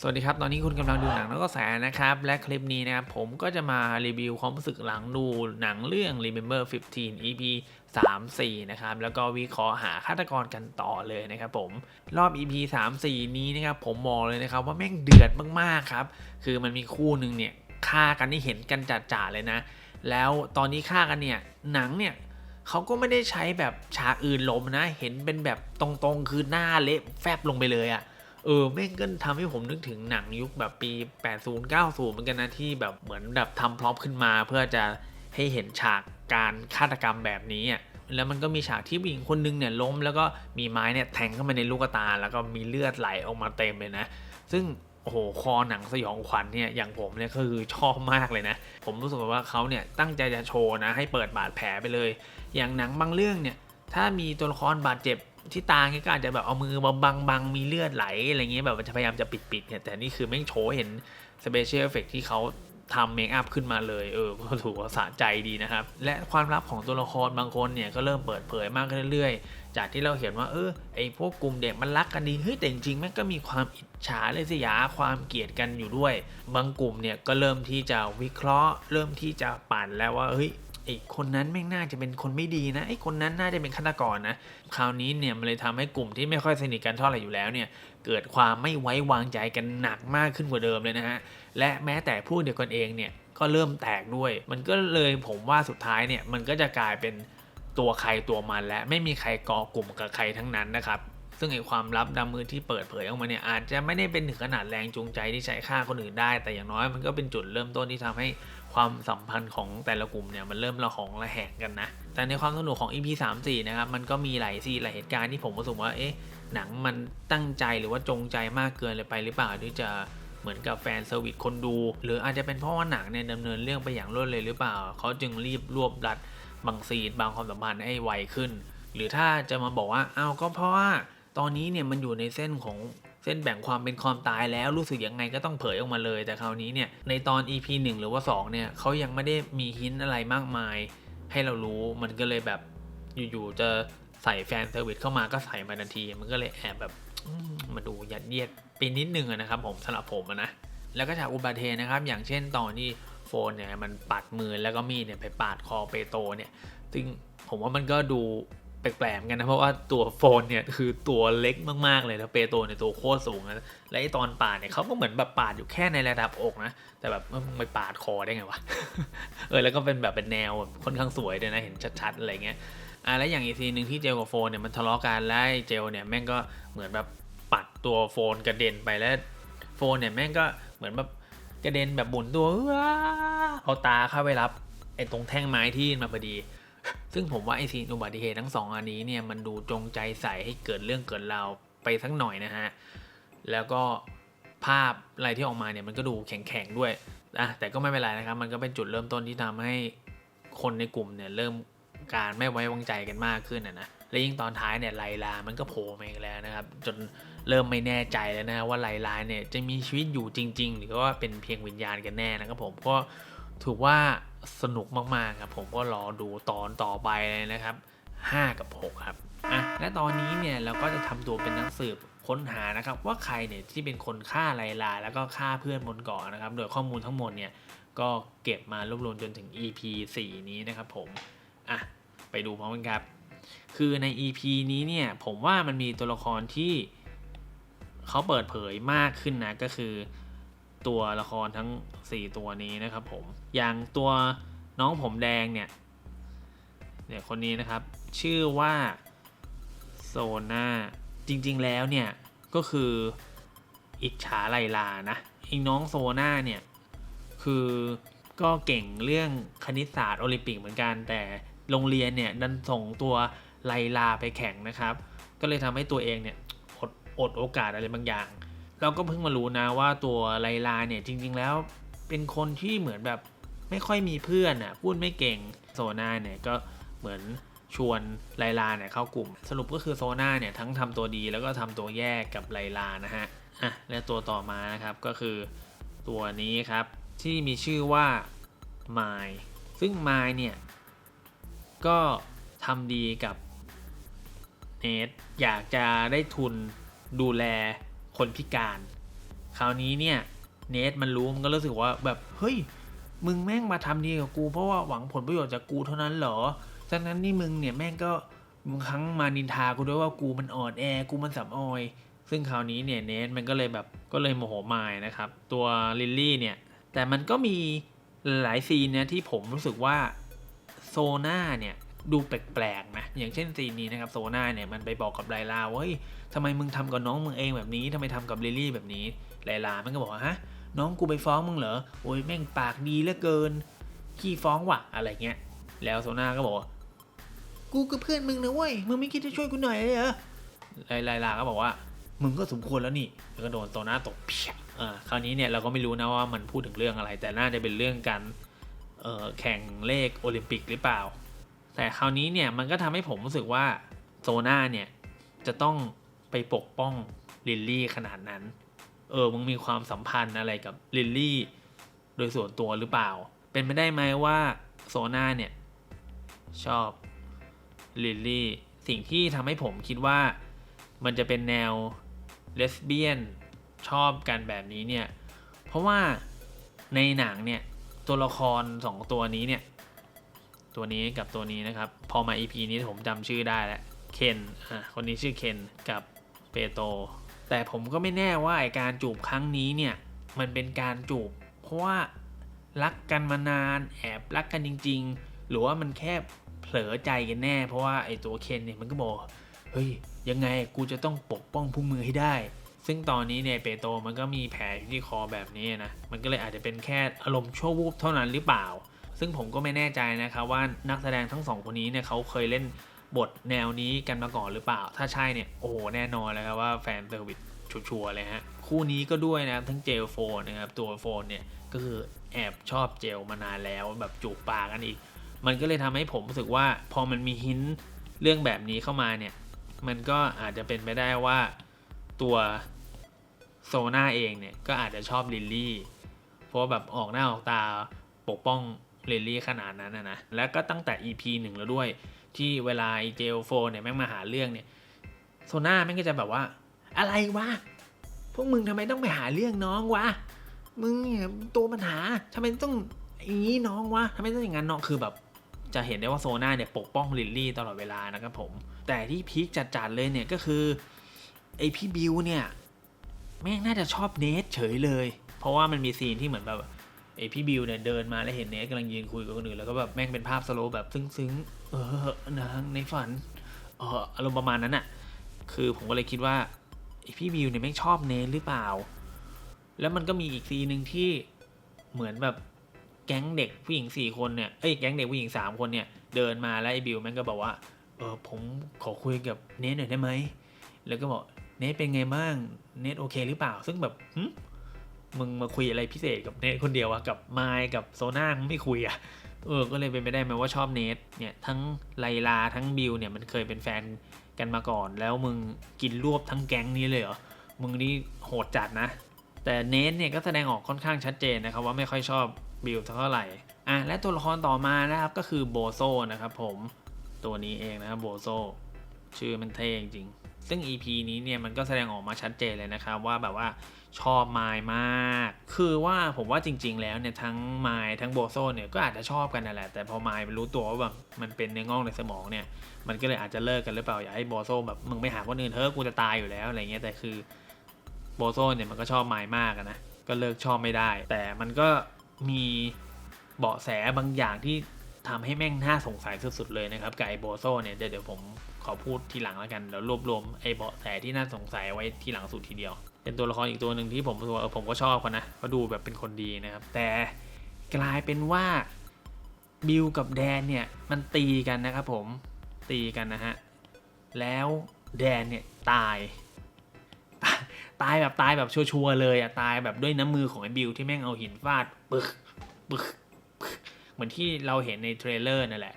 สวัสดีครับ ตอนนี้คุณกำลังดูหนังแล้วก็แสนะครับ และคลิปนี้นะครับผมก็จะมารีวิวความรู้สึกหลังดูหนังเรื่อง Remember 15 EP 3 4 นะครับ แล้วก็วิเคราะห์หาฆาตกรกันต่อเลยนะครับผมรอบ EP 3 4 นี้นะครับผมมองเลยนะครับว่าแม่งเดือดมากๆครับ คือมันมีคู่หนึ่งเนี่ยฆ่ากันที่เห็นกันจัดๆเลยนะ แล้วตอนนี้ฆ่ากันเนี่ยหนังเนี่ยเขาก็ไม่ได้ใช้แบบฉากอื่นลมนะ เห็นเป็นแบบตรงๆ คือหน้าเละแฟบลงไปเลยอะ่ะ เออแม่งก็ทำให้ผมนึกถึงหนังยุคแบบปี 80 90 เหมือนกันนะที่แบบเหมือนแบบทำพร็อพขึ้นมา เพื่อจะให้เห็นฉากการฆาตกรรมแบบนี้อะแล้วมันก็มีฉากที่ผู้หญิงคนนึงเนี่ยล้มแล้วก็มีไม้เนี่ยแทงเข้ามาในลูกตา แล้วก็มีเลือดไหลออกมาเต็มเลยนะ ซึ่งโอ้โหคอหนังสยองขวัญเนี่ยอย่างผมเนี่ยก็คือชอบมากเลยนะ ผมรู้สึกว่าเขาเนี่ยตั้งใจจะโชว์นะให้เปิดบาดแผลไปเลย อย่างหนังบางเรื่องเนี่ยถ้ามีตัวละครบาดเจ็บ ที่ตาเงี้ยก็อาจจะแบบเอามือมาบังบังมีเลือดไหลอะไรเงี้ยแบบจะพยายามจะปิดปิดเนี่ยแต่นี่คือแม่งโชว์เห็นสเปเชียลเอฟเฟกที่เขาทำเมคอัพขึ้นมาเลย เออก็ถือว่าสะใจดีนะครับ และความลับของตัวละครบางคนเนี่ย ก็เริ่มเปิดเผยมากขึ้นเรื่อยๆ จากที่เราเห็นว่า เออ ไอพวกกลุ่มเด็กมันรักกันดี เฮ้ย แต่จริงๆแม่งก็มีความอิจฉาเลยสิยา ความเกลียดกันอยู่ด้วย บางกลุ่มเนี่ย ก็เริ่มที่จะวิเคราะห์ เริ่มที่จะปั่นแล้วว่า เฮ้ย ไอ้คนนั้นแม่งน่าจะเป็นคนไม่ดีนะไอ้คนนั้นน่าจะเป็นฆาตกรนะคราวนี้เนี่ยมันเลยทำให้กลุ่มที่ไม่ค่อยสนิทกันเท่าไหร่อยู่แล้วเนี่ยเกิดความไม่ไว้วางใจกันหนักมากขึ้นกว่าเดิมเลยนะฮะและแม้แต่ผู้เดียวกันเองเนี่ยก็เริ่มแตกด้วย มันก็เลยผมว่าสุดท้ายเนี่ยมันก็จะกลายเป็นตัวใครตัวมันและไม่มีใครก่อกลุ่มกับใครทั้งนั้นนะครับซึ่งไอ้ความลับดำมือที่เปิดเผยออกมาเนี่ยอาจจะไม่ได้เป็นถึงขนาดแรงจูงใจที่ใช้ฆ่าคนอื่นได้ แต่อย่างน้อยมันก็เป็นจุดเริ่มต้นที่ทำให้ ความสัมพันธ์ของแต่ละกลุ่มเนี่ยมันเริ่มระหองระแหงกันนะ แต่ในความสนุกของ EP 3 4นะครับมันก็มีหลายซีหลายเหตุการณ์ที่ผมรู้สึกว่าเอ๊ะหนังมันตั้งใจหรือว่าจงใจมากเกินเลยไปหรือเปล่าที่จะเหมือนกับแฟนเซอร์วิสคนดู หรืออาจจะเป็นเพราะว่าหนังเนี่ยดำเนินเรื่องไปอย่างรวดเร็วหรือเปล่าเขาจึงรีบรวบรัดบางซีนบางความสัมพันธ์ให้ไวขึ้น หรือถ้าจะมาบอกว่าเอาก็เพราะว่าตอนนี้เนี่ยมันอยู่ในเส้นของ เส้นแบ่งความเป็นความตายแล้วรู้สึกยังไงก็ต้องเผยออกมาเลย แต่คราวนี้เนี่ยในตอน EP 1 หรือว่า 2 เนี่ยเขายังไม่ได้มีหินอะไรมากมาย ให้เรารู้มันก็เลยแบบอยู่ๆจะใส่แฟนเซอร์วิสเข้ามาก็ใส่มาทันที มันก็เลยแอบแบบมาดูยัดเยียดไปนิดนึงนะครับผมสำหรับผมนะแล้วก็ฉากอุบัติเหตุนะครับ อย่างเช่นตอนที่โฟนเนี่ยมันปัดมือแล้วก็มีดเนี่ยไปปาดคอเปโตเนี่ย ซึ่งผมว่ามันก็ดู แปลกๆกันนะเพราะว่าตัวโฟนเนี่ยคือตัวเล็กมากๆเลยแล้วเปโตเนี่ยตัวโคตรสูงนะและไอตอนปาดเนี่ยเขาก็เหมือนแบบปาดอยู่แค่ในระดับอกนะ แต่แบบเอ้ยมึงไปาดคอได้ไงวะเออแล้วก็เป็นแบบเป็นแนวแบบค่อนข้างสวยด้วยนะเห็นชัดๆอะไรเงี้ยอะแล้วอย่างอีกทีหนึ่งที่เจลกับโฟนเนี่ยมันทะเลาะกันแล้วไอเจลเนี่ยแม่งก็เหมือนแบบปัดตัวโฟนกระเด็นไปแล้วโฟนเนี่ยแม่งก็เหมือนแบบกระเด็นแบบบุนตัวเอาตาเข้าไปรับไอ้ตรงแท่งไม้ที่มาพอดี ซึ่งผมว่าไอซีอุบัติเหตุทั้งสองอันนี้เนี่ยมันดูจงใจใส่ให้เกิดเรื่องเกิดราวไปสักหน่อยนะฮะ แล้วก็ภาพอะไรที่ออกมาเนี่ยมันก็ดูแข็งๆด้วยอะแต่ก็ไม่เป็นไรนะครับ มันก็เป็นจุดเริ่มต้นที่ทำให้คนในกลุ่มเนี่ยเริ่มการไม่ไว้วางใจกันมากขึ้นนะนะและยิ่งตอนท้ายเนี่ยไลลา มันก็โผล่มาอีกแล้วนะครับ จนเริ่มไม่แน่ใจแล้วนะว่าไลลาเนี่ยจะมีชีวิตอยู่จริง ๆ หรือว่าเป็นเพียงวิญญาณกันแน่นะครับผมก็ถือว่า สนุกมากๆครับผมก็รอดูตอนต่อไปเลยนะครับ 5 กับ 6 ครับอะและตอนนี้เนี่ยเราก็จะทำตัวเป็นนักสืบค้นหานะครับว่าใครเนี่ยที่เป็นคนฆ่าไลลา แล้วก็ฆ่าเพื่อนบนเกาะนะครับ โดยข้อมูลทั้งหมดเนี่ยก็เก็บมารวบรวมจนถึง EP 4 นี้นะครับผมอะไปดูพร้อมกันครับ คือใน EP นี้เนี่ยผมว่ามันมีตัวละครที่เขาเปิดเผยมากขึ้นนะก็คือ ตัวละครทั้ง 4 ตัวนี้นะครับผม อย่างตัวน้องผมแดงเนี่ยเนี่ยคนนี้นะครับ ชื่อว่าโซนาจริง ๆ แล้วเนี่ย ก็คืออิจฉาไลลานะไอ้น้องโซนาเนี่ย คือก็เก่งเรื่องคณิตศาสตร์โอลิมปิกเหมือนกัน แต่โรงเรียนเนี่ย ดันส่งตัวไลลาไปแข่งนะครับ ก็เลยทำให้ตัวเองเนี่ย อดอดโอกาสอะไรบางอย่าง เราก็เพิ่งมารู้นะว่าตัวไลลาเนี่ยจริง ๆ แล้วเป็นคนที่เหมือนแบบไม่ค่อยมีเพื่อนอะพูดไม่เก่งโซนาเนี่ยก็เหมือนชวนไลลาเนี่ยเข้ากลุ่ม สรุปก็คือโซนาเนี่ยทั้งทำตัวดีแล้วก็ทำตัวแย่กับไลลานะฮะอะและตัวต่อมานะครับก็คือตัวนี้ครับที่มีชื่อว่าไมล์ซึ่งไมล์เนี่ยก็ทำดีกับเนทอยากจะได้ทุนดูแล คนพิการ คราวนี้เนี่ยเนทมันรู้มันก็รู้สึกว่าแบบเฮ้ยมึงแม่งมาทำดีกับกู เพราะว่าหวังผลประโยชน์จากกูเท่านั้นเหรอจากนั้นนี่มึงเนี่ยแม่งก็บางครั้งมานินทากูด้วยว่ากูมันอ่อนแอกูมันสับออย ซึ่งคราวนี้เนี่ยเนทมันก็เลยแบบก็เลยโมโหมายนะครับ ตัวลิลลี่เนี่ยแต่มันก็มีหลายซีนเนี่ยที่ผมรู้สึกว่าโซน่าเนี่ย ดูแปลกๆนะอย่างเช่นซีนนี้นะครับโซน่าเนี่ยมันไปบอกกับไลลาว่าเฮ้ยทำไมมึงทำกับน้องมึงเองแบบนี้ทำไมทำกับลิลี่แบบนี้ไลลามันก็บอกว่าฮะน้องกูไปฟ้องมึงเหรอโอ้ยแม่งปากดีเหลือเกินขี้ฟ้องว่ะอะไรเงี้ยแล้วโซนาก็บอกว่ากูกับเพื่อนมึงนะเว้ยมึงไม่คิดจะช่วยกูหน่อยเลยเหรอไลลาก็บอกว่ามึงก็สมควรแล้วนี่แล้วก็โดนโซนาตกเพียอ่าคราวนี้เนี่ยเราก็ไม่รู้นะว่ามันพูดถึงเรื่องอะไร แต่น่าจะเป็นเรื่องการเอ่อแข่งเลขโอลิมปิกหรือเปล่า แต่คราวนี้เนี่ยมันก็ทำให้ผมรู้สึกว่าโซนาเนี่ยจะต้องไปปกป้องลิลลี่ขนาดนั้น เออมึงมีความสัมพันธ์อะไรกับลิลลี่โดยส่วนตัวหรือเปล่า เป็นไปได้ไหมว่าโซนาเนี่ยชอบลิลลี่สิ่งที่ทำให้ผมคิดว่ามันจะเป็นแนวเลสเบี้ยนชอบกันแบบนี้เนี่ย เพราะว่าในหนังเนี่ยตัวละครสองตัวนี้เนี่ย ตัวนี้กับตัวนี้นะครับ พอมา EP นี้ผมจำชื่อได้แล้วเคนอะคนนี้ชื่อเคนกับเปโต แต่ผมก็ไม่แน่ว่าไอการจูบครั้งนี้เนี่ย มันเป็นการจูบ เพราะว่ารักกันมานานแอบรักกันจริง ๆ หรือว่ามันแค่เผลอใจกันแน่ เพราะว่าไอตัวเคนเนี่ยมันก็บอกเฮ้ยยังไงกูจะต้องปกป้องผู้มือให้ได้ ซึ่งตอนนี้เนี่ยเปโตมันก็มีแผลที่คอแบบนี้นะ มันก็เลยอาจจะเป็นแค่อารมณ์ชั่ววูบเท่านั้นหรือเปล่า ซึ่งผมก็ไม่แน่ใจนะครับว่านักแสดงทั้งสองคนนี้เนี่ยเขาเคยเล่นบทแนวนี้กันมาก่อนหรือเปล่า ถ้าใช่เนี่ยโอ้โหแน่นอนเลยครับว่าแฟนเซอร์วิสชัวร์เลยฮะ คู่นี้ก็ด้วยนะครับ ทั้งเจลโฟนนะครับ ตัวโฟนเนี่ย ก็คือแอบชอบเจลมานานแล้วแบบจูบปากกันอีก มันก็เลยทำให้ผมรู้สึกว่าพอมันมีหินเรื่องแบบนี้เข้ามาเนี่ย มันก็อาจจะเป็นไปได้ว่าตัวโซนาเองเนี่ย ก็อาจจะชอบลิลลี่ เพราะว่าแบบออกหน้าออกตาปกป้อง ลิลลี่ขนาดนั้นนะนะ แล้วก็ตั้งแต่ EP หนึ่งแล้วด้วย ที่เวลาไอเจลโฟนเนี่ยแม่งมาหาเรื่องเนี่ยโซน่าแม่งก็จะแบบว่า อะไรวะ พวกมึงทำไมต้องไปหาเรื่องน้องวะ มึงตัวปัญหาทำไมต้องอย่างนี้น้องวะทำไมต้องอย่างนั้นน้องคือแบบ จะเห็นได้ว่าโซน่าเนี่ยปกป้องลิลลี่ตลอดเวลานะครับผม แต่ที่พีคจัดๆเลยเนี่ยก็คือไอพี่บิวเนี่ยแม่งน่าจะชอบเนทเฉยเลย เพราะว่ามันมีซีนที่เหมือนแบบ ไอพี่บิวเนี่ยเดินมาแล้วเห็นเนทกำลังยืนคุยกับคนอื่นแล้วก็แบบแม่งเป็นภาพสโลว์แบบซึ้งๆ เออนางในฝันเอออารมณ์ประมาณนั้นอะคือผมก็เลยคิดว่าไอพี่บิวเนี่ยแม่งชอบเนทหรือเปล่า แล้วมันก็มีอีกซีนหนึ่งที่เหมือนแบบแก๊งเด็กผู้หญิงสี่คนเนี่ย เอ้ยแก๊งเด็กผู้หญิงสามคนเนี่ยเดินมาแล้วไอ้บิวแม่งก็บอกว่า เออผมขอคุยกับเนทหน่อยได้ไหม แล้วก็บอกเนทเป็นไงบ้าง เนทโอเคหรือเปล่า ซึ่งแบบหึ มึงมาคุยอะไรพิเศษกับเนทคนเดียวอะกับไมค์กับโซน่ามึงไม่คุยอะเออ ก็เลยเป็นไปได้ไหมว่าชอบเนทเนี่ยทั้งไลลาทั้งบิวเนี่ยมันเคยเป็นแฟนกันมาก่อน แล้วมึงกินรวบทั้งแก๊งนี้เลยเหรอ มึงนี่โหดจัดนะ แต่เนทเนี่ยก็แสดงออกค่อนข้างชัดเจนนะครับว่าไม่ค่อยชอบบิลเท่าไหร่ อะ และตัวละครต่อมานะครับก็คือโบโซนะครับผม ตัวนี้เองนะครับโบโซ ชื่อมันเท่จริง ซึ่ง EP นี้เนี่ยมันก็แสดงออกมาชัดเจนเลยนะครับว่าแบบว่าชอบไมล์มาก คือว่าผมว่าจริง ๆ แล้วเนี่ยทั้งไมล์ทั้งโบโซเนี่ยก็อาจจะชอบกันนั่นแหละ แต่พอไมล์รู้ตัวว่าแบบมันเป็นเนื้องอกในสมองเนี่ย มันก็เลยอาจจะเลิกกันหรือเปล่า อยากให้โบโซแบบมึงไปหาคนอื่นเถอะกูจะตายอยู่แล้วอะไรเงี้ย แต่คือโบโซเนี่ยมันก็ชอบไมล์มากนะ ก็เลิกชอบไม่ได้ แต่มันก็มีเบาะแสบางอย่างที่ทำให้แม่งน่าสงสัยสุดๆเลยนะครับกับไอโบโซเนี่ยเดี๋ยวผม ขอพูดทีหลังแล้วกันเดี๋ยวรวบรวมไอ้เบาะแสที่น่าสงสัยไว้ทีหลังสุดทีเดียว เป็นตัวละครอีกตัวหนึ่งที่ผมรู้สึกว่าเออผมก็ชอบเขานะเขาดูแบบเป็นคนดีนะครับ แต่กลายเป็นว่าบิลกับแดนเนี่ยมันตีกันนะครับผมตีกันนะฮะแล้วแดนเนี่ยตายตายแบบตายแบบชัวร์เลยอะตายแบบด้วยน้ำมือของไอ้บิวที่แม่งเอาหินฟาดปึกปึกปึกเหมือนที่เราเห็นในเทรลเลอร์นั่นแหละ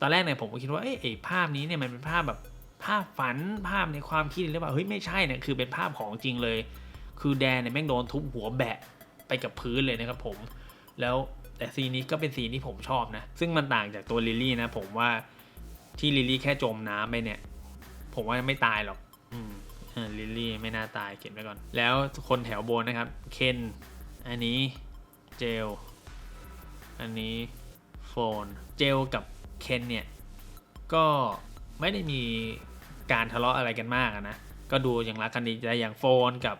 ตอนแรกเนี่ยผมก็คิดว่าเอ้ยไอ้ภาพนี้เนี่ยมันเป็นภาพแบบภาพฝันภาพในความคิดหรือเปล่าเฮ้ยไม่ใช่เนี่ยคือเป็นภาพของจริงเลย คือแดนเนี่ยแม่งโดนทุบหัวแบะไปกับพื้นเลยนะครับผม แล้วแต่ซีนนี้ก็เป็นซีนที่ผมชอบนะ ซึ่งมันต่างจากตัวลิลลี่นะ ผมว่าที่ลิลลี่แค่จมน้ำไปเนี่ย ผมว่าไม่ตายหรอก อืมอ่าลิลลี่ไม่น่าตายเก็บไว้ก่อน แล้วคนแถวบนนะครับ เคน อันนี้เจล อันนี้โฟน เจลกับ เคนเนี่ยก็ไม่ได้มีการทะเลาะอะไรกันมากนะ ก็ดูอย่างรักกันดีแต่อย่างโฟนกับ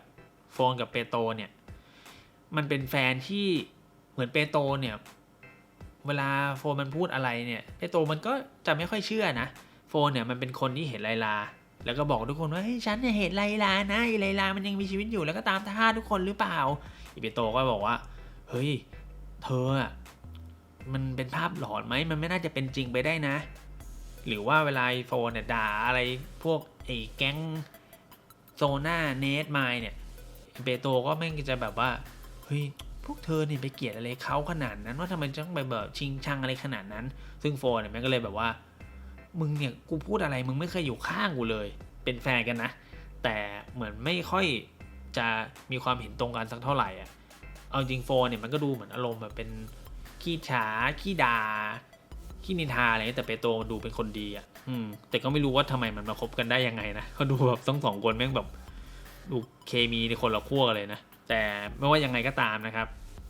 โฟนกับเปโตเนี่ย มันเป็นแฟนที่เหมือนเปโตเนี่ย เวลาโฟนมันพูดอะไรเนี่ย เปโตมันก็จะไม่ค่อยเชื่อนะ โฟนเนี่ยมันเป็นคนที่เห็นไลลา แล้วก็บอกทุกคนว่าเฮ้ยฉันเนี่ยเห็นไลลานะไอ้ไลลามันยังมีชีวิตอยู่แล้วก็ตามท่าทุกคนหรือเปล่าอีเปโตก็บอกว่า เฮ้ย เธออะ มันเป็นภาพหลอนไหมมันไม่น่าจะเป็นจริงไปได้นะ หรือว่าเวลาไอโฟนเนี่ยด่าอะไรพวกไอ้แก๊งโซน่าเนทไมเนี่ยเปโตก็แม่งจะแบบว่าเฮ้ยพวกเธอเนี่ยไปเกลียดอะไรเขาขนาดนั้น ว่าทำไมต้องไปแบบชิงชังอะไรขนาดนั้น ซึ่งโฟนเนี่ยแม่งก็เลยแบบว่า มึงเนี่ยกูพูดอะไรมึงไม่เคยอยู่ข้างกูเลย เป็นแฟนกันนะ แต่เหมือนไม่ค่อยจะมีความเห็นตรงกันสักเท่าไหร่อะเอาจริงโฟนเนี่ยมันก็ดูเหมือนอารมณ์แบบเป็น ขี้ฉาขี้ด่าขี้นินทาอะไรแต่เปโตรดูเป็นคนดีอะ อืม แต่ก็ไม่รู้ว่าทำไมมันมาคบกันได้ยังไงนะเขาดูแบบต้องสองคนแม่งแบบดูเคมีในคนละขั้วเลยนะแต่ไม่ว่ายังไงก็ตามนะครับ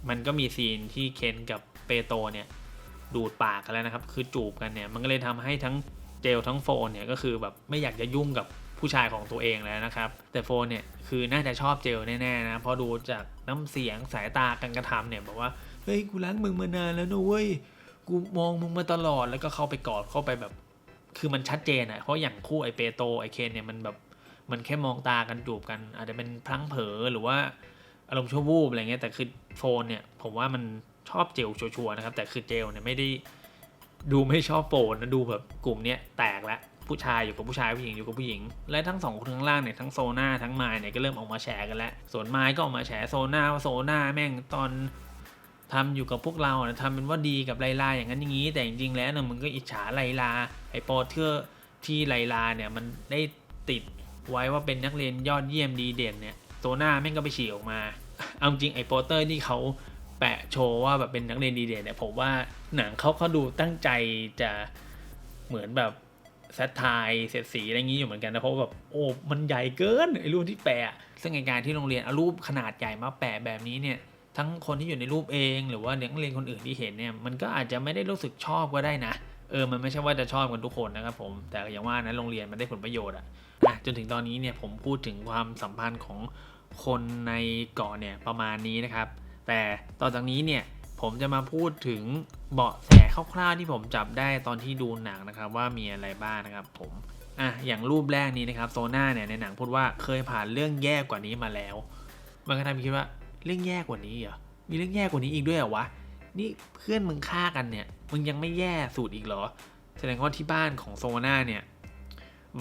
มันก็มีซีนที่เคนกับเปโตรเนี่ย ดูดปากกันแล้วนะครับ คือจูบกันเนี่ย มันก็เลยทำให้ทั้งเจลทั้งโฟนเนี่ยก็คือแบบไม่อยากจะยุ่งกับผู้ชายของตัวเองแล้วนะครับ แต่โฟนเนี่ยคือน่าจะชอบเจลแน่ๆนะเพราะดูจากน้ำเสียงสายตาการกระทำเนี่ยบอกว่า เฮ้ยกูรักมึงมานานแล้วนะเว้ยกูมองมึงมาตลอดแล้วก็เข้าไปกอดเข้าไปแบบ คือมันชัดเจนอะเพราะอย่างคู่ไอเปโตไอเคนเนี่ยมันแบบมันแค่มองตากันจูบกัน อาจจะเป็นพลั้งเผลอหรือว่าอารมณ์ชั่ววูบอะไรเงี้ยแต่คือโฟนเนี่ยผมว่ามันชอบเจลชัวร์นะครับ แต่คือเจลเนี่ยไม่ได้ดูไม่ชอบโฟนนะดูแบบกลุ่มเนี้ยแตกแล้วผู้ชายอยู่กับผู้ชายผู้หญิงอยู่กับผู้หญิง และทั้งสองคนข้างล่างเนี่ยทั้งโซนาทั้งไมายเนี่ยก็เริ่มออกมาแฉกันแล้วส่วนไมายก็ออกมาแฉโซนาว่าโซนาแม่งตอน ทำอยู่กับพวกเรานะทำเป็นว่าดีกับไลลาอย่างนั้นอย่างนี้ แต่จริงๆแล้วเนี่ยมึงก็อิจฉาไลลาไอปรเทอร์ที่ไลลาเนี่ยมันได้ติดไว้ว่าเป็นนักเรียนยอดเยี่ยมดีเด่นเนี่ยโซนาแม่งก็ไปฉีกออกมาเอาจริงไอ้โปเตอร์ที่เขาแปะโชว์ว่าแบบเป็นนักเรียนดีเด่นเนี่ยผมว่าหนังเขาเขาดูตั้งใจจะเหมือนแบบแซทไทายเสียดสีอะไรอย่างนี้อยู่เหมือนกันนะเพราะแบบโอ้มันใหญ่เกินไอ้รูปที่แปะซึ่งไอการที่โรงเรียนเอารูปขนาดใหญ่มาแปะแบบนี้เนี่ย ทั้งคนที่อยู่ในรูปเอง หรือว่านักเรียนคนอื่นที่เห็นเนี่ยมันก็อาจจะไม่ได้รู้สึกชอบก็ได้นะเออมันไม่ใช่ว่าจะชอบกันทุกคนนะครับผมแต่อย่างว่านะโรงเรียนมันได้ผลประโยชน์อะอะจนถึงตอนนี้เนี่ยผมพูดถึงความสัมพันธ์ของคนในเกาะเนี่ยประมาณนี้นะครับ แต่ต่อจากนี้เนี่ยผมจะมาพูดถึงเบาะแสคร่าวๆที่ผมจับได้ตอนที่ดูหนังนะครับ ว่ามีอะไรบ้างนะครับผมอะอย่างรูปแรกนี้นะครับโซน่าเนี่ยในหนังพูดว่าเคยผ่านเรื่องแย่กว่านี้มาแล้ว มันก็ทำให้คิดว่า เรื่องแย่กว่านี้เหรอ มีเรื่องแย่กว่านี้อีกด้วยเหรอวะ นี่เพื่อนมึงฆ่ากันเนี่ย มึงยังไม่แย่สุดอีกเหรอ แสดงว่าที่บ้านของโซน่าเนี่ย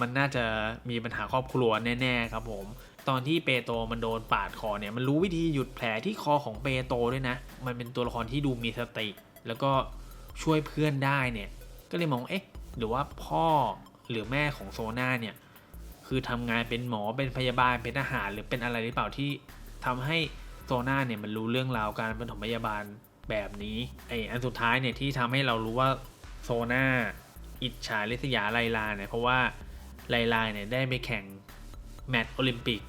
มันน่าจะมีปัญหาครอบครัวแน่ ๆ ครับผม ตอนที่เปโตมันโดนปาดคอเนี่ย มันรู้วิธีหยุดแผลที่คอของเปโตด้วยนะ มันเป็นตัวละครที่ดูมีสติ แล้วก็ช่วยเพื่อนได้เนี่ย ก็เลยมอง เอ๊ะ หรือว่าพ่อหรือแม่ของโซน่าเนี่ย คือทำงานเป็นหมอ เป็นพยาบาล เป็นทหาร หรือเป็นอะไรหรือเปล่าที่ทำให้ โซน่าเนี่ยมันรู้เรื่องราวการปฐมพยาบาลแบบนี้ไออันสุดท้ายเนี่ยที่ทำให้เรารู้ว่าโซน่าอิจฉาริษยาไลลาเนี่ยเพราะว่าไลลาเนี่ยได้ไปแข่งแมตช์โอลิมปิก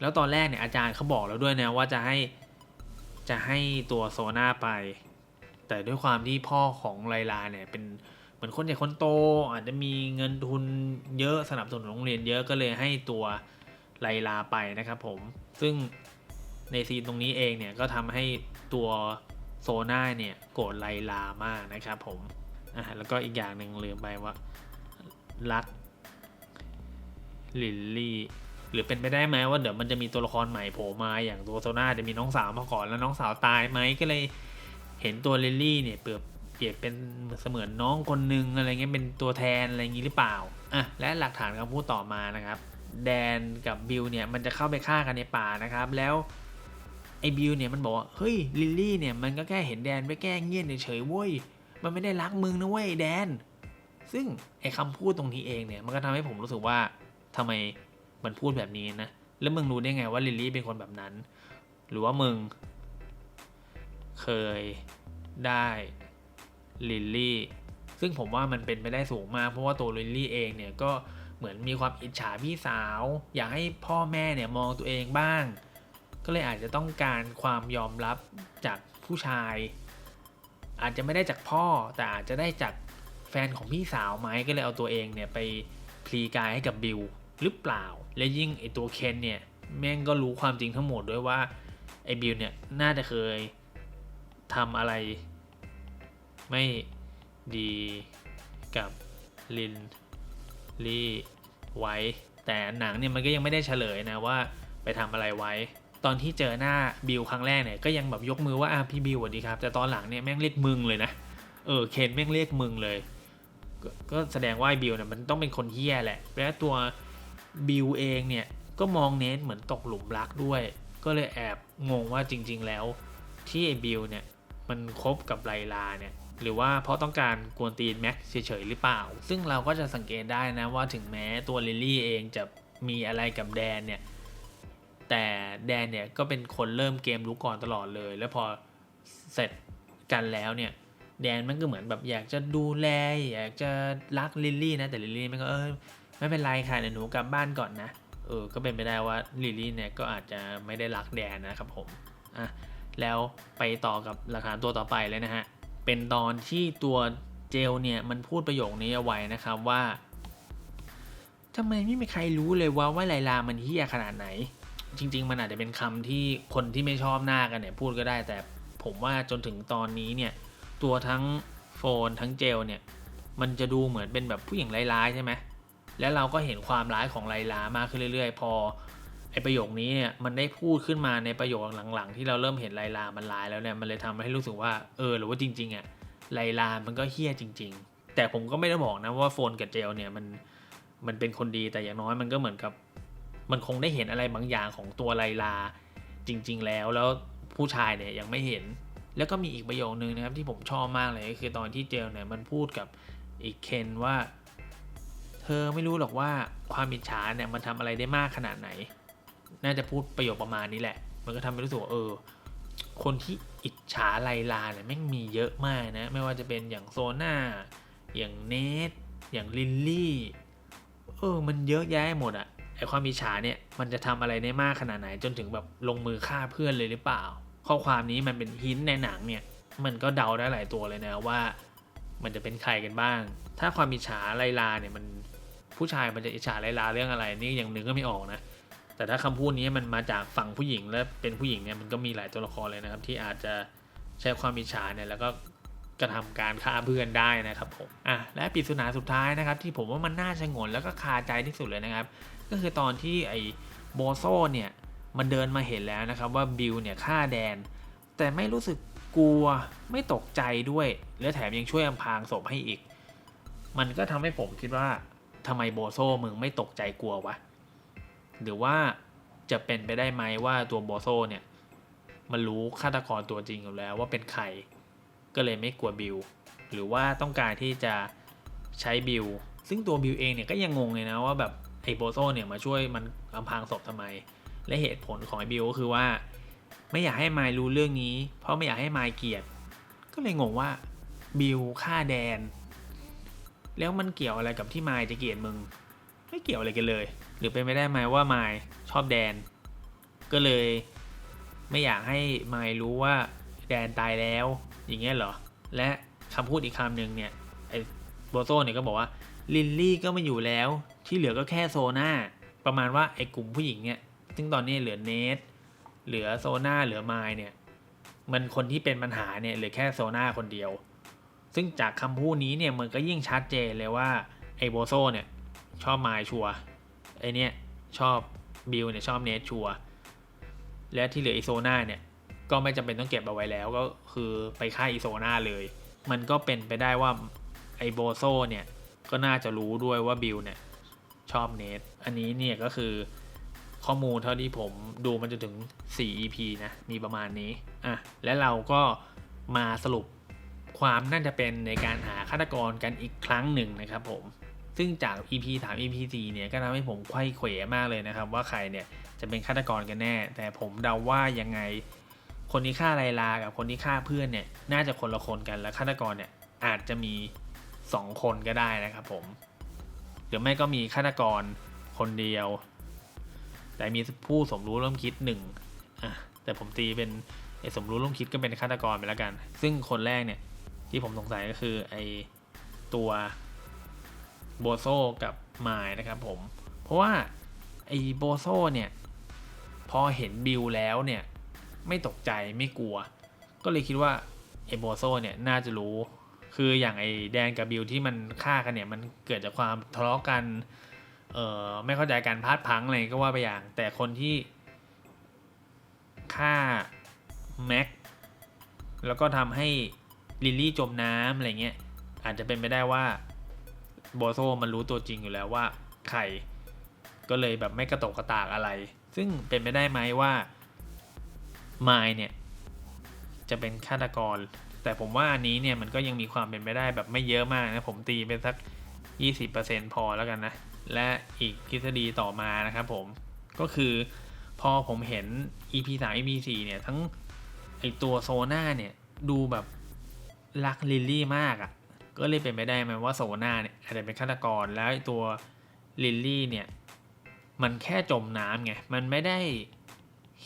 แล้วตอนแรกเนี่ยอาจารย์เขาบอกแล้วด้วยนะว่าจะให้จะให้ตัวโซน่าไป แต่ด้วยความที่พ่อของไลลาเนี่ยเป็นเหมือนคนใหญ่คนโต อาจจะมีเงินทุนเยอะสนับสนุนโรงเรียนเยอะก็เลยให้ตัวไลลาไปนะครับผม ซึ่ง ในซีนตรงนี้เองเนี่ยก็ทำให้ตัวโซน่าเนี่ยโกรธไลลามากนะครับผมอะแล้วก็อีกอย่างหนึ่งลืมไปว่ารักลิลลี่หรือเป็นไปได้ไหมว่าเดี๋ยวมันจะมีตัวละครใหม่โผล่มาอย่างตัวโซน่าจะมีน้องสาวมาก่อนแล้วน้องสาวตายไหมก็เลยเห็นตัวลิลลี่เนี่ยเปรียบเปรียบเป็นเสมือนน้องคนหนึงอะไรเงี้ยเป็นตัวแทนอะไรอย่างงี้หรือเปล่าอะและหลักฐานคำพูดต่อมานะครับ แดนกับบิลเนี่ยมันจะเข้าไปฆ่ากันในป่านะครับ แล้ว ไอบิลเนี่ยมันบอกว่าเฮ้ยลิลลี่เนี่ยมันก็แค่เห็นแดนไปแกล้งเงี้ยนเฉยๆเว้ยมันไม่ได้รักมึงนะเว้ยแดน ซึ่งไอคำพูดตรงนี้เองเนี่ยมันก็ทำให้ผมรู้สึกว่าทำไมมันพูดแบบนี้นะแล้วมึงรู้ได้ไงว่าลิลลี่เป็นคนแบบนั้น หรือว่ามึง เคยได้ลิลลี่ซึ่งผมว่ามันเป็นไปได้สูงมาก เพราะว่าตัวลิลลี่เองเนี่ยก็เหมือนมีความอิจฉาพี่สาว อยากให้พ่อแม่เนี่ยมองตัวเองบ้าง ก็เลยอาจจะต้องการความยอมรับจากผู้ชาย อาจจะไม่ได้จากพ่อ แต่อาจจะได้จากแฟนของพี่สาวไหมก็เลยเอาตัวเองเนี่ยไปพลีกายให้กับบิลหรือเปล่า และยิ่งไอตัวเคนเนี่ยแม่งก็รู้ความจริงทั้งหมดด้วยว่าไอบิลเนี่ยน่าจะเคยทำอะไร ไม่ดีกับลินลี่ไว้ แต่หนังเนี่ยมันก็ยังไม่ได้เฉลยนะว่าไปทำอะไรไว้ ตอนที่เจอหน้าบิลครั้งแรกเนี่ยก็ยังแบบยกมือว่าอะพี่บิลสวัสดีครับ แต่ตอนหลังเนี่ยแม่งเรียกมึงเลยนะ เออเคนแม่งเรียกมึงเลยกก็แสดงว่าไอ้บิลเนี่ยมันต้องเป็นคนเฮี้ยแหละ และตัวบิลเองเนี่ยก็มองเนทเหมือนตกหลุมรักด้วย ก็เลยแอบงงว่าจริง ๆ แล้วที่ไอ้บิลเนี่ยมันคบกับไลลาเนี่ยหรือว่าเพราะต้องการกวนตีนแม็กเฉยๆหรือเปล่า ซึ่งเราก็จะสังเกตได้นะว่าถึงแม้ตัวลิลลี่เองจะมีอะไรกับแดนเนี่ย แต่แดนเนี่ยก็เป็นคนเริ่มเกมรู้ก่อนตลอดเลย แล้วพอเสร็จกันแล้วเนี่ยแดนมันก็เหมือนแบบอยากจะดูแลอยากจะรักลิลลี่นะแต่ลิลลี่มันก็เออไม่เป็นไรค่ะเดี๋ยวหนูกลับบ้านก่อนนะเออก็เป็นไปได้ว่าลิลลี่เนี่ยก็อาจจะไม่ได้รักแดนนะครับผมอะแล้วไปต่อกับหลักฐานตัวต่อไปเลยนะฮะเป็นตอนที่ตัวเจลเนี่ยมันพูดประโยคนี้เอาไว้นะครับว่าทำไมไม่มีใครรู้เลยว่าว่าไลลามันเฮี้ยขนาดไหน จริง ๆ มันอาจจะเป็นคำที่คนที่ไม่ชอบหน้ากันเนี่ยพูดก็ได้ แต่ผมว่าจนถึงตอนนี้เนี่ย ตัวทั้งโฟนทั้งเจลเนี่ย มันจะดูเหมือนเป็นแบบผู้หญิงร้ายๆใช่ไหมแล้วเราก็เห็นความร้ายของไลลามากขึ้นเรื่อยๆ พอไอประโยคนี้เนี่ยมันได้พูดขึ้นมาในประโยคหลังๆ ที่เราเริ่มเห็นไลลามันร้ายแล้วเนี่ยมันเลยทำให้รู้สึกว่าเออหรือว่าจริงๆอะไลลามันก็เฮี้ยจริง ๆ แต่ผมก็ไม่ได้บอกนะว่าโฟนกับเจลเนี่ยมันมันเป็นคนดีแต่อย่างน้อยมันก็เหมือนกับ มันคงได้เห็นอะไรบางอย่างของตัวไลลาจริง ๆ แล้วแล้วผู้ชายเนี่ยยังไม่เห็น แล้วก็มีอีกประโยคนึงนะครับที่ผมชอบมากเลยก็คือตอนที่เจลเนี่ยมันพูดกับอีกเคนว่า เธอไม่รู้หรอกว่าความอิจฉาเนี่ยมันทำอะไรได้มากขนาดไหน น่าจะพูดประโยคประมาณนี้แหละ มันก็ทำให้รู้สึกว่าเออคนที่อิจฉาไลลาเนี่ยแม่งมีเยอะมากนะไม่ว่าจะเป็นอย่างโซนาอย่างเนทอย่างลิลลี่เออมันเยอะแยะหมดอะ ความอิจฉาเนี่ยมันจะทำอะไรได้มากขนาดไหนจนถึงแบบลงมือฆ่าเพื่อนเลยหรือเปล่า ข้อความนี้มันเป็นหินในหนังเนี่ยมันก็เดาได้หลายตัวเลยนะว่า มันจะเป็นใครกันบ้าง ถ้าความอิจฉาไลลาเนี่ยมันผู้ชายมันจะอิจฉาไลลาเรื่องอะไรนี่อยังหนึกก็ไม่ออกนะแต่ถ้าคำพูดนี้มันมาจากฝั่งผู้หญิงและเป็นผู้หญิงเนี่ยมันก็มีหลายตัวละครเลยนะครับ ที่อาจจะใช้ความอิจฉาเนี่ยแล้วก็กระทำการฆ่าเพื่อนได้นะครับผมอะและปริศนาสุดท้ายนะครับ ที่ผมว่ามันน่าชงนแล้วก็คาใจที่สุดเลยนะครับ ก็คือตอนที่ไอ้โบโซเนี่ยมันเดินมาเห็นแล้วนะครับว่าบิลเนี่ยฆ่าแดน แต่ไม่รู้สึกกลัวไม่ตกใจด้วย และแถมยังช่วยอำพรางศพให้อีก มันก็ทำให้ผมคิดว่าทำไมโบโซมึงไม่ตกใจกลัววะ หรือว่าจะเป็นไปได้ไหมว่าตัวโบโซเนี่ยมันรู้ฆาตกรตัวจริงอยู่แล้วว่าเป็นใคร ก็เลยไม่กลัวบิลหรือว่าต้องการที่จะใช้บิลซึ่งตัวบิลเองเนี่ยก็ยังงงเลยนะว่าแบบ ไอโบโซเนี่ยมาช่วยมันอำพรางศพทำไม และเหตุผลของไอบิลก็คือว่า ไม่อยากให้ไมล์รู้เรื่องนี้ เพราะไม่อยากให้ไมล์เกลียด ก็เลยงงว่าบิลฆ่าแดน แล้วมันเกี่ยวอะไรกับที่ไมล์จะเกลียดมึง ไม่เกี่ยวอะไรกันเลย หรือเป็นไม่ได้ไหมว่าไมล์ชอบแดน ก็เลย ไม่อยากให้ไมล์รู้ว่าแดนตายแล้ว อย่างเงี้ยเหรอ และคำพูดอีกคำหนึ่งเนี่ยไอโบโซเนี่ยก็บอกว่าลินลี่ก็ไม่อยู่แล้ว ที่เหลือก็แค่โซนาประมาณว่าไอ้กลุ่มผู้หญิงเนี่ย ซึ่งตอนนี้เหลือเนทเหลือโซนาเหลือไมล์เนี่ย มันคนที่เป็นปัญหาเนี่ยเหลือแค่โซนาคนเดียว ซึ่งจากคำพูดนี้เนี่ยมันก็ยิ่งชัดเจนเลยว่าไอโบโซเนี่ยชอบไมล์ชัวไอเนี่ยชอบบิลเนี่ยชอบเนทชัวและที่เหลืออีโซนาเนี่ยก็ไม่จำเป็นต้องเก็บเอาไว้แล้วก็คือไปฆ่าอีโซนาเลย มันก็เป็นไปได้ว่าไอโบโซเนี่ยก็น่าจะรู้ด้วยว่าบิลเนี่ย ชอบเนทอันนี้เนี่ยก็คือข้อมูลเท่าที่ผมดูมันจะถึง 4 EP นะ มีประมาณนี้ อะ และเราก็มาสรุปความน่าจะเป็นในการหาฆาตกรกันอีกครั้งหนึ่งนะครับผม ซึ่งจาก EP 3 EP 4เนี่ยก็ทำให้ผมไข้เขวมากเลยนะครับ ว่าใครเนี่ยจะเป็นฆาตกรกันแน่ แต่ผมเดาว่ายังไง คนที่ฆ่าไลลากับคนที่ฆ่าเพื่อนเนี่ย น่าจะคนละคนกันและฆาตกรเนี่ยอาจจะมี 2 คนก็ได้นะครับผม รือไม่ก็มีฆาตกรคนเดียว แต่มีผู้สมรู้ร่วมคิดหนึ่งอะแต่ผมตีเป็นไอ้สมรู้ร่วมคิดก็เป็นฆาตกรไปแล้วกัน ซึ่งคนแรกเนี่ยที่ผมสงสัยก็คือไอ้ตัวโบโซกับไมล์นะครับผม เพราะว่าไอ้โบโซเนี่ยพอเห็นบิลแล้วเนี่ยไม่ตกใจไม่กลัว ก็เลยคิดว่าไอ้โบโซเนี่ยน่าจะรู้ คืออย่างไอ้แดนกับบิลที่มันฆ่ากันเนี่ยมันเกิดจากความทะเลาะกัน เอ่อไม่เข้าใจการพลาดพังอะไรก็ว่าไปอย่าง แต่คนที่ฆ่าแม็กแล้วก็ทำให้ลิลลี่จมน้ำอะไรเงี้ยอาจจะเป็นไปได้ว่าโบโซมันรู้ตัวจริงอยู่แล้วว่าใครก็เลยแบบไม่กระตกกระตากอะไร ซึ่งเป็นไปได้ไหมว่าไมล์เนี่ย จะเป็นฆาตกร แต่ผมว่าอันนี้เนี่ยมันก็ยังมีความเป็นไปได้แบบไม่เยอะมากนะ ผมตีเป็นสัก 20%พอแล้วกันนะ และอีกทฤษฎีต่อมานะครับผมก็คือพอผมเห็น EP 3 EP 4เนี่ย ทั้งไอตัวโซน่าเนี่ย ดูแบบรักลิลลี่มากอะ่ะ ก็เลยเป็นไปได้ไหมว่าโซน่าเนี่ยอาจจะเป็นฆาตกรแล้วตัวลิลลี่เนี่ย มันแค่จมน้ำไง มันไม่ได้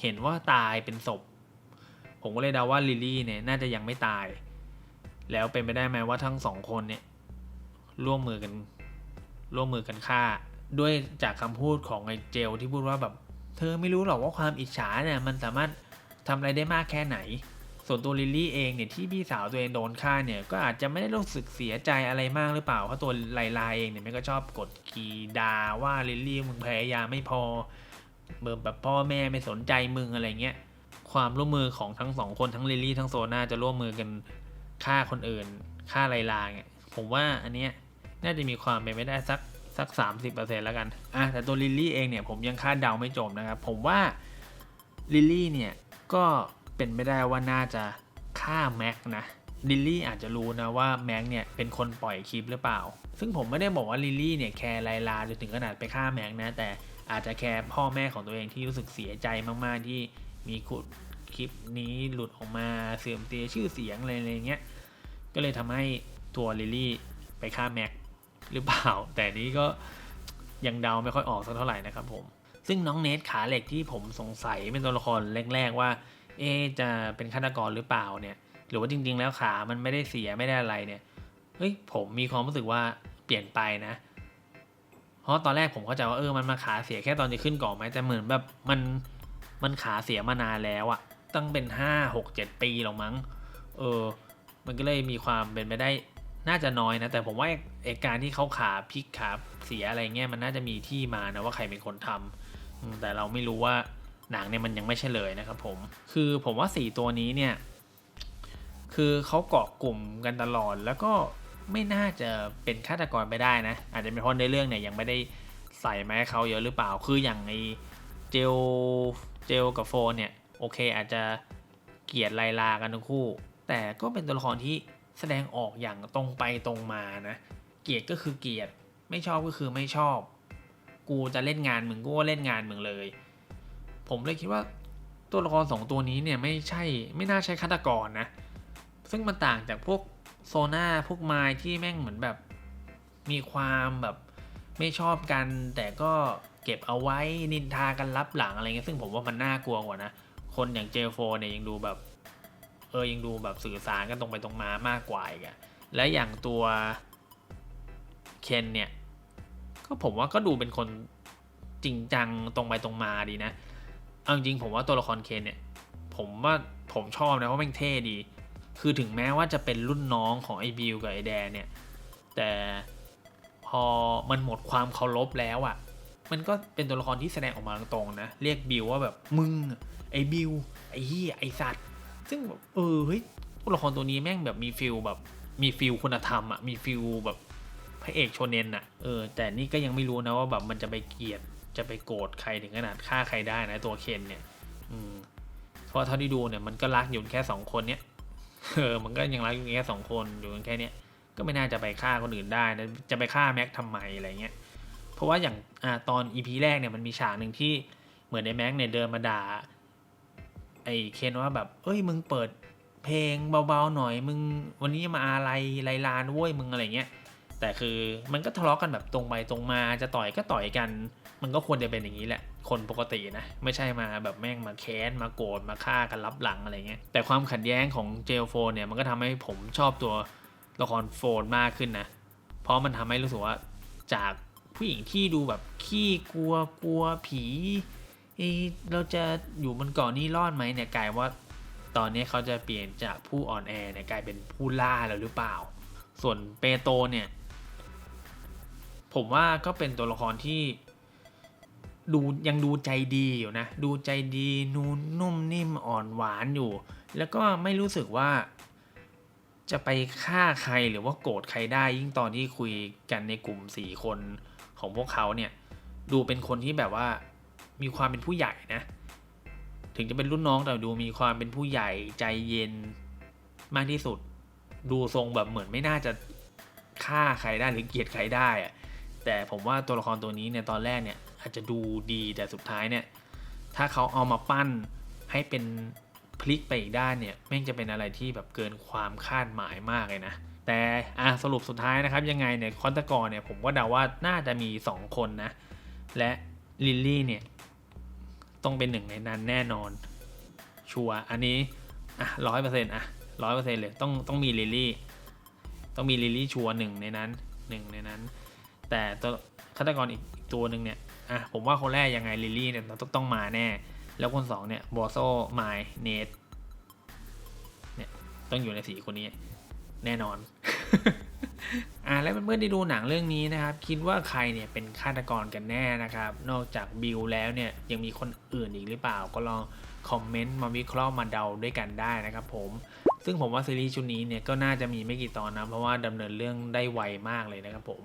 เห็นว่าตายเป็นศพ ผมก็เลยเดาว่าลิลลี่เนี่ยน่าจะยังไม่ตาย แล้วเป็นไปได้ไหมว่าทั้งสองคนเนี่ยร่วมมือกันร่วมมือกันฆ่า ด้วยจากคำพูดของไอ้เจลที่พูดว่าแบบ เธอไม่รู้หรอกว่าความอิจฉาเนี่ยมันสามารถทำอะไรได้มากแค่ไหน ส่วนตัวลิลลี่เองเนี่ยที่พี่สาวตัวเองโดนฆ่าเนี่ยก็อาจจะไม่ได้รู้สึกเสียใจอะไรมากหรือเปล่าเพราะตัวไลลาเองเนี่ยมันก็ชอบกดขี่ดาว่าลิลลี่มึงพยายามไม่พอเบิแบบพ่อแม่ไม่สนใจมึงอะไรเงี้ย ความร่วมมือของทั้งสองคนทั้งลิลี่ทั้งโซนาจะร่วมมือกันฆ่าคนอื่นฆ่าไลลาเนี่ยผมว่าอันเนี้ยน่าจะมีความเป็นไปได้สักสัก 30%แล้วกันอะแต่ตัวลิลลี่เองเนี่ยผมยังคาดเดาไม่จบนะครับ ผมว่าลิลลี่เนี่ยก็เป็นไม่ได้ว่าน่าจะฆ่าแม็กนะลิลลี่อาจจะรู้นะว่าแม็กเนี่ยเป็นคนปล่อยคลิปหรือเปล่า ซึ่งผมไม่ได้บอกว่าลิลลี่เนี่ยแคร์ไลลาจนถึงขนาดไปฆ่าแม็กนะแต่อาจจะแคร์พ่อแม่ของตัวเองที่รู้สึกเสียใจมากๆที่มีขุด คลิปนี้หลุดออกมาเสื่อมเสียชื่อเสียงอะไรอะไรเงี้ย ก็เลยทำให้ตัวลิลี่ไปฆ่าแม็กหรือเปล่า แต่นี้ก็ยังเดาไม่ค่อยออกสักเท่าไหร่นะครับผม ซึ่งน้องเนทขาเหล็กที่ผมสงสัยเป็นตัวละครแรกๆว่า เอจะเป็นฆาตกรหรือเปล่าเนี่ย หรือว่าจริง ๆ แล้วขามันไม่ได้เสียไม่ได้อะไรเนี่ย เฮ้ยผมมีความรู้สึกว่าเปลี่ยนไปนะ เพราะตอนแรกผมเข้าใจว่าเออมันมาขาเสียแค่ตอนจะขึ้นเกาะไหมแต่เหมือนแบบมันมันขาเสียมานานแล้วอะ ตั้งเป็นห้าหกเจ็ดปีหรอกมั้ง เออ มันก็เลยมีความเป็นไปได้น่าจะน้อยนะ แต่ผมว่าเอกการที่เขาขาพลิกขาเสียอะไรเงี้ยมันน่าจะมีที่มานะว่าใครเป็นคนทำอืมแต่เราไม่รู้ว่าหนังเนี่ยมันยังไม่เฉลยนะครับผม คือผมว่าสี่ตัวนี้เนี่ย คือเขาเกาะกลุ่มกันตลอด แล้วก็ไม่น่าจะเป็นฆาตกรไปได้นะ อาจจะเป็นเพราะในเรื่องเนี่ยยังไม่ได้ใส่มาให้เขาเยอะหรือเปล่า คืออย่างไอเจลเจลกับโฟนเนี่ย โอเค อาจจะเกลียดไลลากันทั้งคู่ แต่ก็เป็นตัวละครที่แสดงออกอย่างตรงไปตรงมานะ เกลียดก็คือเกลียด ไม่ชอบก็คือไม่ชอบ กูจะเล่นงานมึงกูก็เล่นงานมึงเลย ผมเลยคิดว่าตัวละครสองตัวนี้เนี่ยไม่ใช่ไม่น่าใช่ฆาตกรนะ ซึ่งมันต่างจากพวกโซนาพวกไมล์ที่แม่งเหมือนแบบมีความแบบไม่ชอบกัน แต่ก็เก็บเอาไว้นินทากันรับหลังอะไรเงี้ยซึ่งผมว่ามันน่ากลัวกว่านะ คนอย่างเจโฟเนี่ยยังดูแบบ เออยังดูแบบสื่อสารกันตรงไปตรงมามากกว่าอีกอะและอย่างตัวเคนเนี่ย ก็ผมว่าก็ดูเป็นคนจริงจังตรงไปตรงมาดีนะ เอาจริงผมว่าตัวละครเคนเนี่ย ผมว่าผมชอบนะเพราะแม่งเท่ดี คือถึงแม้ว่าจะเป็นรุ่นน้องของไอ้บิวกับไอ้แดนเนี่ย แต่พอมันหมดความเคารพแล้วอะ่ะ มันก็เป็นตัวละครที่แสดงออกมาตรงๆนะ เรียกบิวว่าแบบมึง ไอ้บิวไอ้เฮียไอ้สัตว์ ซึ่งแบบเออเฮ้ยตัวละครตัวนี้แม่งแบบมีฟิลแบบมีฟิลคุณธรรมอะ่ะมีฟิลแบบพระเอกโชเนนอะเออแต่นี่ก็ยังไม่รู้นะว่าแบบมันจะไปเกลียดจะไปโกรธใครถึงขนาดฆ่าใครได้นะตัวเคนเนี่ย อืมเพราะเท่าที่ดูเนี่ยมันก็รักอยู่แค่สองคนเนี้ยเออมันก็ยังรักอยู่แค่สองคนอยู่กันแค่เนี้ยก็ไม่น่าจะไปฆ่าคนอื่นได้นะจะไปฆ่าแม็กทำไมอะไรเงี้ยเพราะว่าอย่างอ่าตอนอีพีแรกเนี่ยมันมีฉากหนึ่งที่เหมือนในแม็กเนี่ยเดินมาด่า ไอ้เคนว่าแบบ เอ้ยมึงเปิดเพลงเบาๆหน่อย มึงวันนี้มาอะไรไรลานเว้ยมึงอะไรเงี้ยแต่คือมันก็ทะเลาะกันแบบตรงไปตรงมาจะต่อยก็ต่อยกัน มันก็ควรจะเป็นอย่างนี้แหละ คนปกตินะ ไม่ใช่มาแบบแม่งมาแค้นมาโกรธมาฆ่ากันรับหลังอะไรเงี้ยแต่ความขัดแย้งของเจลโฟนเนี่ยมันก็ทำให้ผมชอบตัวละครโฟนมากขึ้นนะ เพราะมันทำให้รู้สึกว่าจากผู้หญิงที่ดูแบบขี้กลัวกลัวผี เราจะอยู่บนเกาะนี้รอดไหมเนี่ยกลายว่าตอนนี้เขาจะเปลี่ยนจากผู้อ่อนแอเนี่ยกลายเป็นผู้ล่าแล้วหรือเปล่า ส่วนเปโตเนี่ย ผมว่าก็เป็นตัวละครที่ดูยังดูใจดีอยู่นะ ดูใจดีนูนนุ่มนิ่มอ่อนหวานอยู่ แล้วก็ไม่รู้สึกว่า จะไปฆ่าใครหรือว่าโกรธใครได้ ยิ่งตอนที่คุยกันในกลุ่มสี่คนของพวกเขาเนี่ย ดูเป็นคนที่แบบว่า มีความเป็นผู้ใหญ่นะ ถึงจะเป็นรุ่นน้องแต่ดูมีความเป็นผู้ใหญ่ใจเย็นมากที่สุด ดูทรงแบบเหมือนไม่น่าจะฆ่าใครได้หรือเกลียดใครได้อะแต่ผมว่าตัวละครตัวนี้เนี่ยตอนแรกเนี่ยอาจจะดูดีแต่สุดท้ายเนี่ย ถ้าเขาเอามาปั้นให้เป็นพลิกไปอีกด้านเนี่ยแม่งจะเป็นอะไรที่แบบเกินความคาดหมายมากเลยนะ แต่อะสรุปสุดท้ายนะครับ ยังไงเนี่ยคอนตะกรเนี่ยผมก็เดาว่าน่าจะมี 2 คนนะ และลิลลี่เนี่ย ต้องเป็นหนึ่งในนั้นแน่นอน ชัวร์อันนี้อะร้อยเปอร์เซ็นต์อะร้อยเปอร์เซ็นต์เลยต้องต้องมีลิลลี่ต้องมีลิลลี่ชัวร์หนึ่งในนั้นหนึ่งในนั้น แต่ตัวฆาตกรอีกตัวหนึ่งเนี่ยอะผมว่าคนแรกยังไงลิลลี่เนี่ยต้องต้องมาแน่ แล้วคนสองเนี่ยบอโซไมล์เนทเนี่ยต้องอยู่ในสีคนนี้แน่นอน อ่าแล้วเพื่อนๆที่ดูหนังเรื่องนี้นะครับ คิดว่าใครเนี่ยเป็นฆาตกรกันแน่นะครับ นอกจากบิลแล้วเนี่ยยังมีคนอื่นอีกหรือเปล่า ก็ลองคอมเมนต์มาวิเคราะห์มาเดาด้วยกันได้นะครับผม ซึ่งผมว่าซีรีส์ชุดนี้เนี่ยก็น่าจะมีไม่กี่ตอนนะ เพราะว่าดำเนินเรื่องได้ไวมากเลยนะครับผม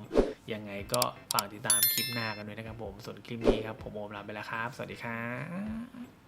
ยังไงก็ฝากติดตามคลิปหน้ากันด้วยนะครับผม ส่วนคลิปนี้ครับผมโอมลาไปแล้วครับ สวัสดีครับ